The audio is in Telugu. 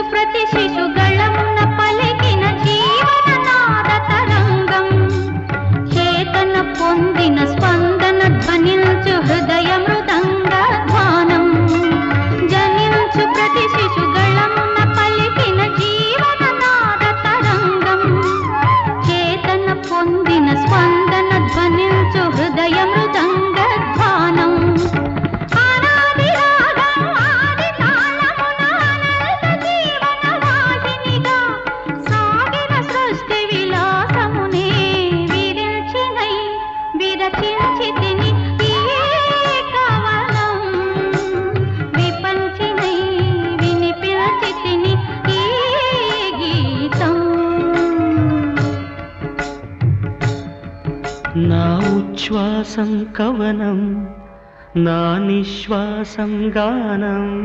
सुप्रति शिशु నా ఉచ్ఛ్వాసం కవనం నా నిశ్వాసం గానం.